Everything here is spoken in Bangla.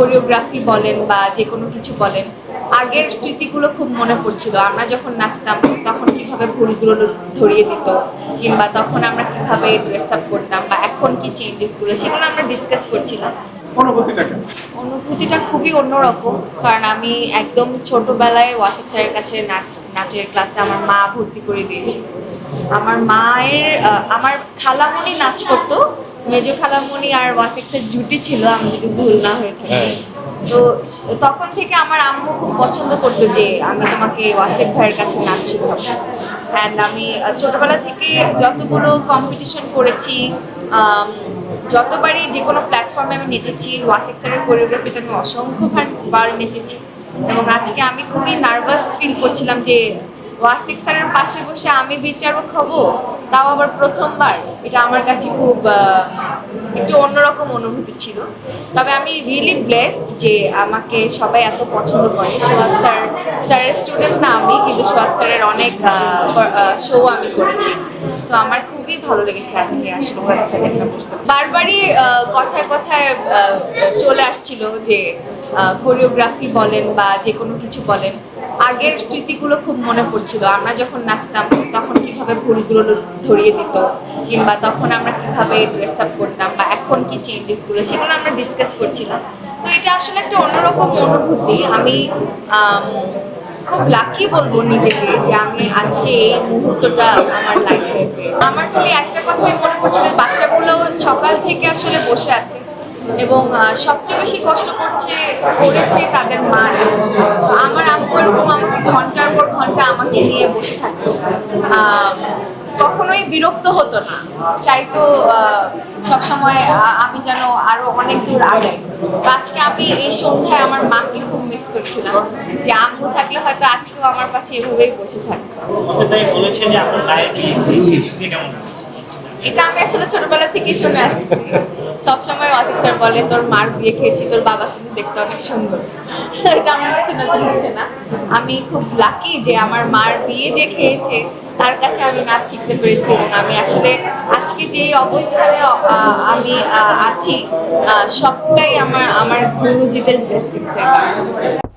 কোরিওগ্রাফি বলেন বা যে কোনো কিছু বলেন আগের স্মৃতিগুলো খুব মনে পড়ছিল। আমরা যখন নাচতাম তখন কীভাবে ভুলগুলো ধরিয়ে দিত কিংবা তখন আমরা কীভাবে ড্রেস আপ করতাম বা এখন কি চেঞ্জেসগুলো সেগুলো আমরা ডিসকাস করছিলাম। অনুভূতিটা অনুভূতিটা খুবই অন্যরকম কারণ আমি একদম ছোটবেলায় ওয়াসিক স্যারের কাছে নাচ নাচের ক্লাসে আমার মা ভর্তি করে দিয়েছিল। আমার মায়ের আমার খালামণি নাচ করতো মেজো খালামণি আর ওয়াসিক্সের জুটি ছিল আমি যদি ভুল না হয়ে থাকি। হ্যাঁ। তো তখন থেকে আমার আম্মু খুব পছন্দ করতো যে আমি তোমাকে ওয়াসিক ভাইয়ের কাছে নাচ শেখাবো। অ্যান্ড আমি ছোটবেলা থেকে যতগুলো কম্পিটিশন করেছি যতবারই যে কোনো প্ল্যাটফর্মে আমি নেচেছি ওয়াসিক স্যারের কোরিওগ্রাফিতে আমি অসংখ্য বার- বার নেচেছি। এবং আজকে আমি খুবই নার্ভাস ফিল করছিলাম যে ওয়াসিক স্যারের পাশে বসে আমি বিচারক হব তাও আবার প্রথমবার। এটা আমার কাছে খুব একটু অন্যরকম অনুভূতি ছিল। তবে আমি রিয়েলি ব্লেসড যে আমাকে সবাই এত পছন্দ করে। সোহাগ স্যার, স্যারের স্টুডেন্ট না আমি, কিন্তু সোহাগ স্যারের অনেক শো আমি করেছি। তো আমার খুবই ভালো লেগেছে আজকে আসলে সাথে একটা বুঝতে বারবারই কথায় কথায় চলে আসছিল যে কোরিওগ্রাফি বলেন বা যে কোনো কিছু বলেন। আগের স্মৃতিগুলো খুব মনে পড়ছিল। আমরা যখন নাচতাম, তখন কীভাবে ভুলগুলো ধরিয়ে দিত, কিংবা তখন আমরা কীভাবে ড্রেস আপ করতাম, বা এখন কি চেঞ্জেসগুলো সেগুলো আমরা ডিসকাস করছিলাম। তো এটা আসলে একটা অন্যরকম অনুভূতি। আমি খুব লাকি বলব নিজেকে যে আমি আজকে এই মুহূর্তটা আমার লাইফে আমার খালি একটা কথাই মনে পড়ছিল, বাচ্চাগুলো সকাল থেকে আসলে বসে আছে, এবং সবচেয়ে বেশি কষ্ট করছে, করেছে তাদের মা আমার আম্মু এরকম আমাকে ঘণ্টার পর ঘণ্টা আমাকে নিয়ে বসে থাকতো আম, কখনোই বিরক্ত হতো না। চাইতো সবসময় আমি যেন আরও অনেক দূর আগে তো আজকে আমি এই সন্ধ্যায় আমার মাকে খুব মিস করছিলাম। যে আম্মু থাকলে হয়তো আজকেও আমার পাশে এভাবেই বসে থাকতো। সেটাই বলেছে যে আপনার মায়ের বিয়ে হয়েছে কেমন এটা আমি আসলে ছোটবেলা থেকেই শুনে আসছি। সবসময় ওয়াসিক স্যার বলে তোর মার বিয়ে খেয়েছি তোর বাবা কিন্তু দেখতে অনেক সুন্দর। এটা আমার কাছে নতুন কিছু না। আমি খুব লাকি যে আমার মার বিয়ে যে খেয়েছে তার কাছে আমি নাচ শিখতে পেরেছি এবং আমি আসলে আজকে যে অবস্থানে আমি আছি সবটাই আমার আমার গুরুজিদের ব্লেসিংসের কারণে।